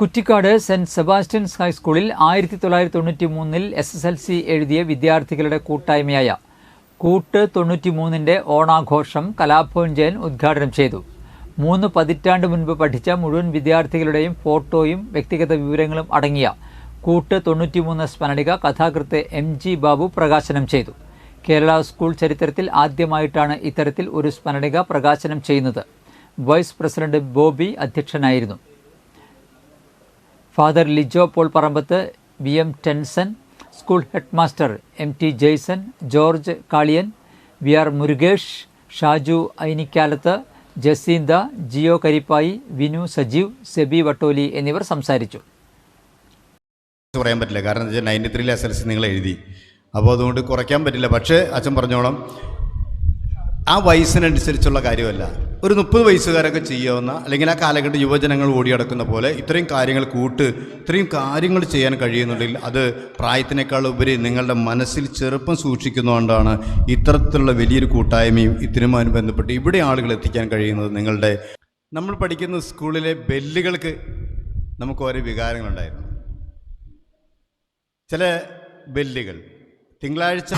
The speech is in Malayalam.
കുറ്റിക്കാട് സെന്റ് സെബാസ്റ്റ്യൻസ് ഹൈസ്കൂളിൽ ആയിരത്തി തൊള്ളായിരത്തി തൊണ്ണൂറ്റി മൂന്നിൽ എസ് എസ് എൽ സി എഴുതിയ വിദ്യാർത്ഥികളുടെ കൂട്ടായ്മയായ കൂട്ട് തൊണ്ണൂറ്റി മൂന്നിന്റെ ഓണാഘോഷം കലാഭവൻ ജയൻ ഉദ്ഘാടനം ചെയ്തു. മൂന്ന് പതിറ്റാണ്ട് മുൻപ് പഠിച്ച മുഴുവൻ വിദ്യാർത്ഥികളുടെയും ഫോട്ടോയും വ്യക്തിഗത വിവരങ്ങളും അടങ്ങിയ കൂട്ട് തൊണ്ണൂറ്റി മൂന്ന് സ്മരണിക കഥാകൃത്ത് എം ജി ബാബു പ്രകാശനം ചെയ്തു. കേരള സ്കൂൾ ചരിത്രത്തിൽ ആദ്യമായിട്ടാണ് ഇത്തരത്തിൽ ഒരു സ്മരണിക പ്രകാശനം ചെയ്യുന്നത്. വൈസ് പ്രസിഡന്റ് ബോബി അധ്യക്ഷനായിരുന്നു. Father Lijo Paul Parambath V M Tenson school head master M T Jaison George Kaliyan V R Murukesh Shaju Ainikkalath Jacintha Jio Karippayi Vinu Sajeev Sebi Vattoli എന്നിവർ സംസാരിച്ചു. പറയാൻ പറ്റില്ല. കാരണം വെച്ചാൽ നയന്റി ത്രീയിലെ എസ് എൽ സി നിങ്ങൾ എഴുതി. അപ്പോൾ അതുകൊണ്ട് കുറയ്ക്കാൻ പറ്റില്ല. പക്ഷേ അച്ഛൻ പറഞ്ഞോളാം. ആ വയസ്സിനനുസരിച്ചുള്ള കാര്യമല്ല. ഒരു മുപ്പത് വയസ്സുകാരൊക്കെ ചെയ്യാവുന്ന അല്ലെങ്കിൽ ആ കാലഘട്ട യുവജനങ്ങൾ ഓടിയടക്കുന്ന പോലെ ഇത്രയും കാര്യങ്ങൾ കൂട്ട് ഇത്രയും കാര്യങ്ങൾ ചെയ്യാൻ കഴിയുന്നുണ്ടെങ്കിൽ അത് പ്രായത്തിനേക്കാൾ ഉപരി നിങ്ങളുടെ മനസ്സിൽ ചെറുപ്പം സൂക്ഷിക്കുന്നതുകൊണ്ടാണ് ഇത്തരത്തിലുള്ള വലിയൊരു കൂട്ടായ്മയും ഇതിനുമായി ബന്ധപ്പെട്ട് ഇവിടെ ആളുകൾ എത്തിക്കാൻ കഴിയുന്നത് നിങ്ങളുടെ നമ്മൾ പഠിക്കുന്ന സ്കൂളിലെ ബെല്ലുകൾക്ക് നമുക്ക് ഓരോ വികാരങ്ങളുണ്ടായിരുന്നു. ചില ബെല്ലുകൾ തിങ്കളാഴ്ച